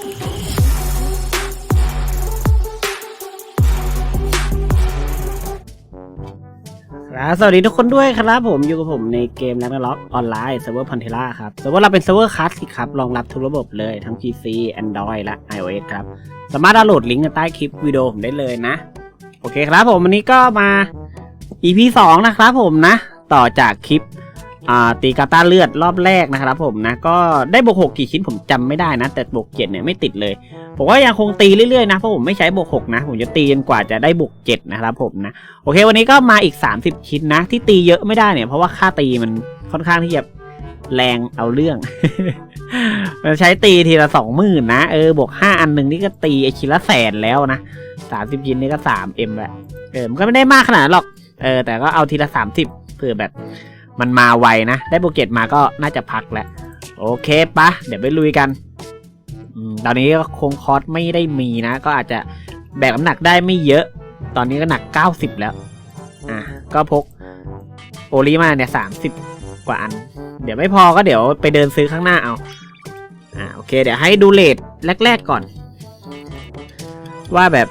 ครับสวัสดีทุกคนด้วยครับผมอยู่กับผมในเกม r a g n a r o k ออนไลน์เซิร์ฟเวอร์พันเทล่าครับเซิร์ฟเวอร์เราเป็นเซิร์ฟเวอร์คลาสสิกครับรองรับทุกระบบเลยทั้ง PC Android และ iOS ครับ สามารถดาวน์โหลดลิงก์ใต้คลิปวิดีโอผมได้เลยนะ โอเคครับผมวันนี้ก็มา EP 2 นะครับผมนะ ต่อจากคลิป ตีกาตาเลือดรอบแรกนะครับผมนะก็ได้บวกหกกี่ชิ้นผมจำไม่ได้นะ แต่บวกเจ็ดเนี่ยไม่ติดเลย ผมว่ายังคงตีเรื่อยๆนะเพราะผมไม่ใช้บวกหกนะ ผมจะตีจนกว่าจะได้บวกเจ็ดนะครับผมนะโอเค วันนี้ก็มาอีก 30 ชิ้นนะ ที่ตีเยอะไม่ได้เนี่ยเพราะว่าค่าตีมันค่อนข้างที่จะแรงเอาเรื่องมันใช้ตีทีละสองหมื่นนะเออบวกห้าอันหนึ่งนี่ก็ตีไอชิ้นละแสนแล้วนะสามสิบชิ้นนี่ก็สามเอ็มแหละเออมันก็ไม่ได้มากขนาดหรอกเออแต่ก็เอาทีละสามสิบเผื่อแบบ มันมาไวนะ ได้โบเกตมาก็น่าจะพักแล้ว โอเคปะเดี๋ยวไปลุยกันอตอนนี้ก็คงคอสไม่ได้มีนะ ก็อาจจะแบกน้ำหนักได้ไม่เยอะ ตอนนี้ก็หนัก 90 แล้ว อะ ก็พกโอลิมาเนี่ย30กว่าอัน เดี๋ยวไม่พอก็เดี๋ยวไปเดินซื้อข้างหน้าเอา อะโอเค เดี๋ยวให้ดูเลทแรก ๆ ก่อน ว่าแบบ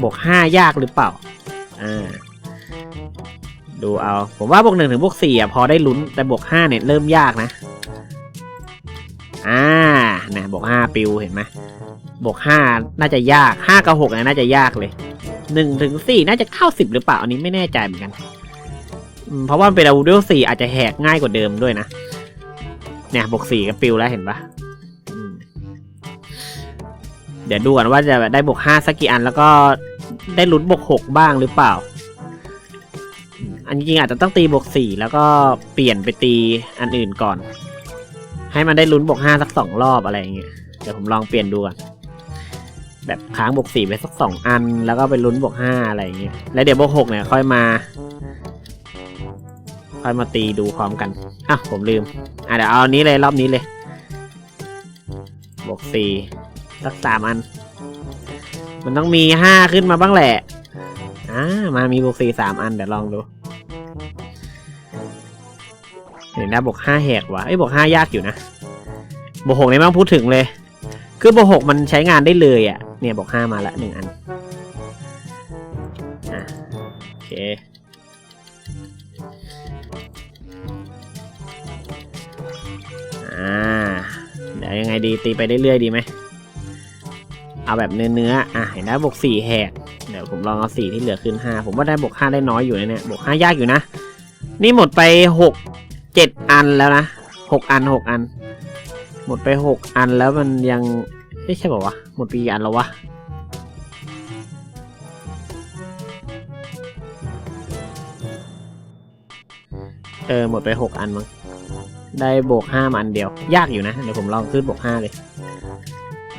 บวก5ยากหรือเปล่า อ่า ดูเอา ผมว่าบวกหนึ่งถึงบวกสี่อะพอได้ลุ้น แต่บวกห้าเนี่ยเริ่มยากนะ อ่านะบวกห้าปิวเห็นไหมบวกห้าน่าจะยากห้ากับหกเนี่ยน่าจะยากเลยหนึ่งถึงสี่น่าจะเก้าสิบหรือเปล่า อันนี้ไม่แน่ใจเหมือนกัน เพราะว่าเป็นอาวุธเวลสี่อาจจะแหกง่ายกว่าเดิมด้วยนะ เนี่ยบวกสี่ก็ปิวแล้วเห็นปะเดี๋ยวดูก่อนว่าจะได้บวกห้าสักกี่อันแล้วก็ได้ลุ้นบวกหกบ้างหรือเปล่า นจริงๆอาจจะต้องตีบวกสี่แล้วก็เปลี่ยนไปตีอันอื่นก่อน ให้มันได้ลุ้นบวกห้าสักสองรอบอะไรอย่างเงี้ยเดี๋ยวผมลองเปลี่ยนดูก่อนแบบค้างบวกสี่ไปสักสองอัน แล้วก็ไปลุ้นบวกห้าอะไรอย่างเงี้ยแล้วเดี๋ยวบวกหกเนี่ยค่อยมา ค่อยมาตีดูพร้อมกันอะผมลืมอะเดี๋ยวเอาอันนี้เลยรอบนี้เลยบวกสี่สักสามอัน มันต้องมีห้าขึ้นมาบ้างแหละอ่ามามีบวกสี่สามอันเดี๋ยวลองดู เห็นนะบวกห้าแหกว่ะไอ้ยบวกห้ายากอยู่นะบวกหกนี่ไม่ต้องพูดถึงเลย คือบวกหกมันใช้งานได้เลยอะ เนี่ยบวกห้ามาละหนึ่งอันอะโอเคอ่าเดี๋ยวยังไงดีตีไปเรื่อยๆดีไหมเอาแบบเนื้อเนื้อๆอะเห็นได้บวกสี่แหกเดี๋ยวผมลองเอาสี่ที่เหลือขึ้นห้าผมว่าได้บวกห้าได้น้อยอยู่นะเนี่ยบวกห้ายากอยู่นะ นี่หมดไปหก เจ็ดอันแล้วนะหกอันหกอัน หมดไปหกอันแล้วมันยังเอ๊ะใช่ป่าวะหมดไปกี่อันแล้ววะเออหมดไปหกอันมั้งได้บวกห้ามาอันเดียว ยากอยู่นะ เดี๋ยวผมลองขึ้นบวกห้าเลย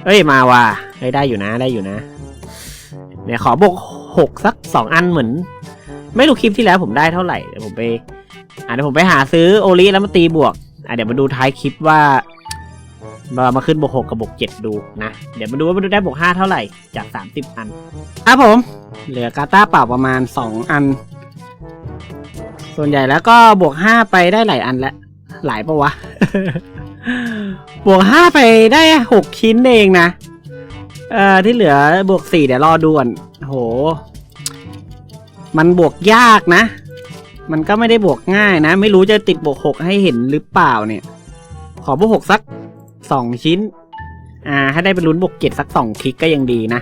เอ้ยมาว่ะเฮ้ยได้อยู่นะได้อยู่นะเนี่ยขอบวกหกสักสองอันเหมือน ไม่รู้คลิปที่แล้วผมได้เท่าไหร่เดี๋ยวผมไป อะเดี๋ยวผมไปหาซื้อโอลิแล้วมาตีบวก อะเดี๋ยวมาดูท้ายคลิปว่ามามาขึ้นบวกหกกับบวกเจ็ดดูนะ เดี๋ยวมาดูว่ามันได้บวกห้าเท่าไหร่จากสามสิบอันครับผม เหลือกาตาเปล่าประมาณสองอัน ส่วนใหญ่แล้วก็บวกห้าไปได้หลายอันแล้วหลายปะวะ บวกห้าไปได้หกชิ้นเองนะเอ่อที่เหลือบวกสี่เดี๋ยวรอดูก่อนโห มันบวกยากนะ มันก็ไม่ได้บวกง่ายนะ ไม่รู้จะติดบวกหกให้เห็นหรือเปล่าเนี่ย ขอบวกหกสักสองชิ้น อ่าให้ได้ไปลุ้นบวกเจ็ดสักสองคลิกก็ยังดีนะ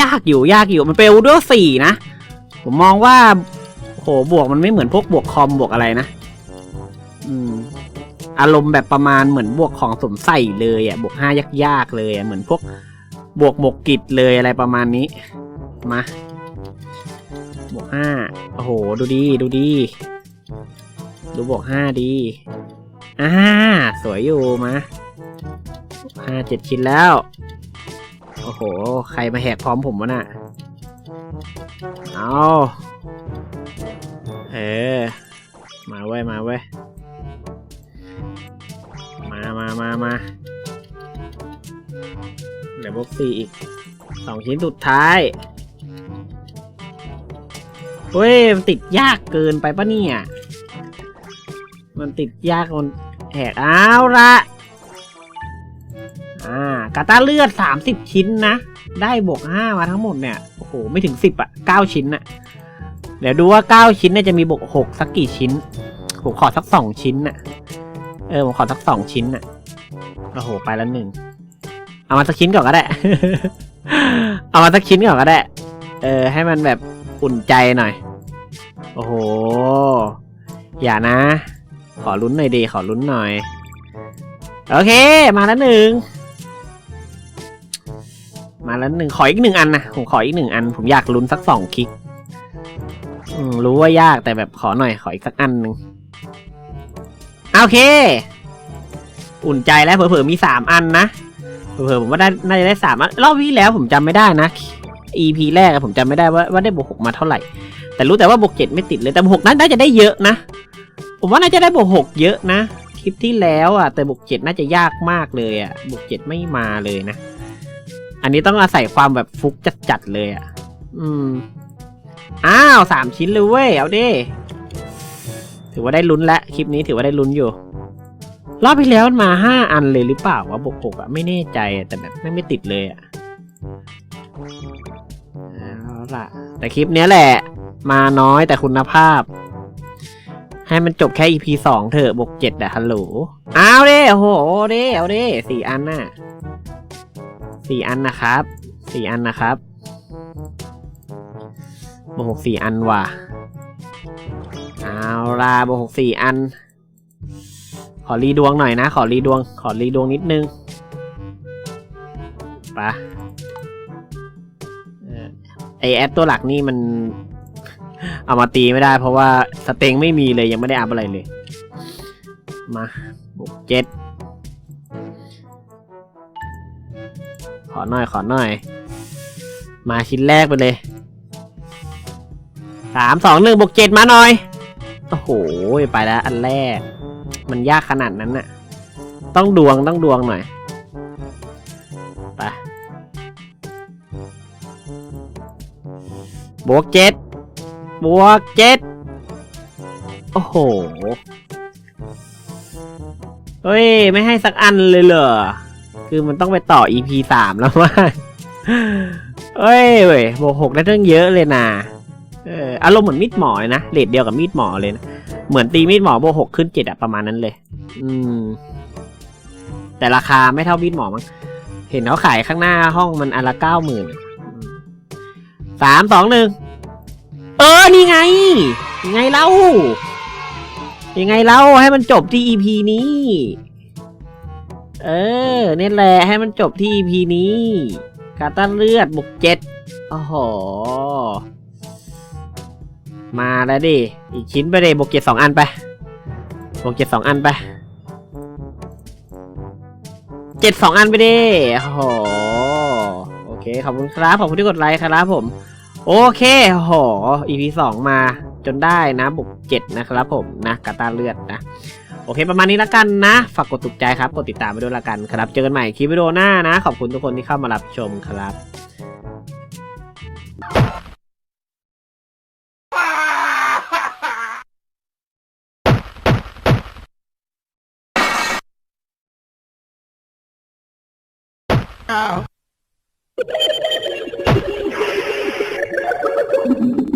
ยากอยู่ยากอยู่มันเป็นอูด้วยสี่นะ ผมมองว่าโหบวกมันไม่เหมือนพวกบวกคอมบวกอะไรนะ อืม อารมณ์แบบประมาณเหมือนบวกของสมใส่เลยอะ บวกห้ายากๆเลยอะ เหมือนพวกบวกหมกกิจเลยอะไรประมาณนี้ มา บวกห้าโอ้โห ดูดี ดูดี ดูบวกห้าดีอ่าสวยอยู่มาห้าเจ็ดชิ้นแล้ว โอ้โห ใครมาแหกพร้อมผมวะน่ะ เอาเออ มาเว้ย มาเว้ย มามามามาเดี๋ยวบวกสี่อีกสองชิ้นสุดท้าย เฮ้ยมันติดยากเกินไปปะเนี่ย มันติดยากมันแหกเอาละอ่ากาตาเลือดสามสิบชิ้นนะ ได้บวกห้ามาทั้งหมดเนี่ย โอ้โห ไม่ถึงสิบอะเก้าชิ้นอะเดี๋ยวดูว่าเก้าชิ้นเนี่ยจะมีบวกหกสักกี่ชิ้น ผมขอสักสองชิ้นน่ะ เออ ผมขอสักสองชิ้นน่ะ โอ้โห ไปแล้วหนึ่ง เอามาสักชิ้นก่อนก็ได้ เอามาสักชิ้นก่อนก็ได้ เออ ให้มันแบบ อุ่นใจหน่อย โอ้โห อย่านะ ขอลุ้นหน่อยดี ขอลุ้นหน่อย โอเค มาแล้วหนึ่ง มาแล้วหนึ่ง ขออีกหนึ่งอันนะ ผมขออีกหนึ่งอัน ผมอยากลุ้นสักสองคลิกรู้ว่ายากแต่แบบขอหน่อย ขออีกสักอันหนึ่งโอเค อุ่นใจแล้วเผลอๆมีสามอันนะเผลอๆผมว่าได้น่าจะได้สามอันรอบที่แล้วผมจำไม่ได้นะ EP แรกอะผมจำไม่ได้ว่าว่าได้บวกหกมาเท่าไหร่ แต่รู้แต่ว่าบวกเจ็ดไม่ติดเลยแต่บวกหกนั้นน่าจะได้เยอะนะ ผมว่าน่าจะได้บวกหกเยอะนะคลิปที่แล้วอะแต่บวกเจ็ดน่าจะยากมากเลยอะบวกเจ็ดไม่มาเลยนะ อันนี้ต้องอาศัยความแบบฟุกจัดๆเลยอะอืมอ้าวสามชิ้นเลยเว้ยเอาดิถือว่าได้ลุ้นแล้วคลิปนี้ถือว่าได้ลุ้นอยู่ รอบที่แล้วมันมาห้าอันเลยหรือเปล่าวะบวกหกอะไม่แน่ใจแต่แบบไม่ไม่ติดเลยอะ ล่ะแต่คลิปเนี้ยแหละ มาน้อยแต่คุณภาพ ให้มันจบแค่ EP สองเถอะบวกเจ็ดอะฮัลโหลเอาเด้โอ้โหเด้เอาเด้สี่อันน่ะสี่อันนะครับสี่อันนะครับบวกหกสี่อันว่ะเอาล่ะบวกหกสี่อัน ขอรีดวงหน่อยนะ ขอรีดวง ขอรีดวงนิดนึงไปะ ไอแอดตัวหลักนี่มัน เอามาตีไม่ได้ เพราะว่าสเต็งไม่มีเลยยังไม่ได้อัพอะไรเลย มาบวกเจ็ดขอหน่อยขอหน่อย มาชิ้นแรกไปเลยสามสองหนึ่งบวกเจ็ดมาหน่อย โอ้โห ไปแล้วอันแรก มันยากขนาดนั้นน่ะ ต้องดวงต้องดวงหน่อย บวกเจ็ดบวกเจ็ดโอ้โห เฮ้ย ไม่ให้สักอันเลยเหรอ คือมันต้องไปต่อ EP สามแล้วว่าเฮ้ยเว้ยบวกหกได้ตั้งเยอะเลยนะเอออารมณ์เหมือนมีดหมอเลยนะเลทเดียวกับมีดหมอเลยนะ เหมือนตีมีดหมอบวกหกขึ้นเจ็ดอะประมาณนั้นเลย อืม แต่ราคาไม่เท่ามีดหมอมั้งเห็นเขาขายข้างหน้าห้องมันอันละเก้าหมื่น สามสองหนึ่งเออ นี่ไง ยังไงเล่า ยังไงเล่าให้มันจบที่ EP นี้ เออเนี่ยแหละให้มันจบที่ EP นี้ กาตันเลือดบุกเจ็ดโอ้โห มาแล้วดิ อีกชิ้นไปเลยบวกเจ็ดสองอันไปบวกเจ็ดสองอันไป เจ็ดสองอันไปดิโอ้โห ขอบคุณครับขอบคุณที่กดไลค์ครับผม โอเคโอ้โห EP สองมาจนได้นะบวกเจ็ดนะครับผมนะกาตาเลือดนะโอเค ประมาณนี้แล้วกันนะ ฝากกดถูกใจครับ กดติดตามไปด้วยละกันครับ เจอกันใหม่คลิปวิดีโอหน้านะ ขอบคุณทุกคนที่เข้ามารับชมครับ Thank you.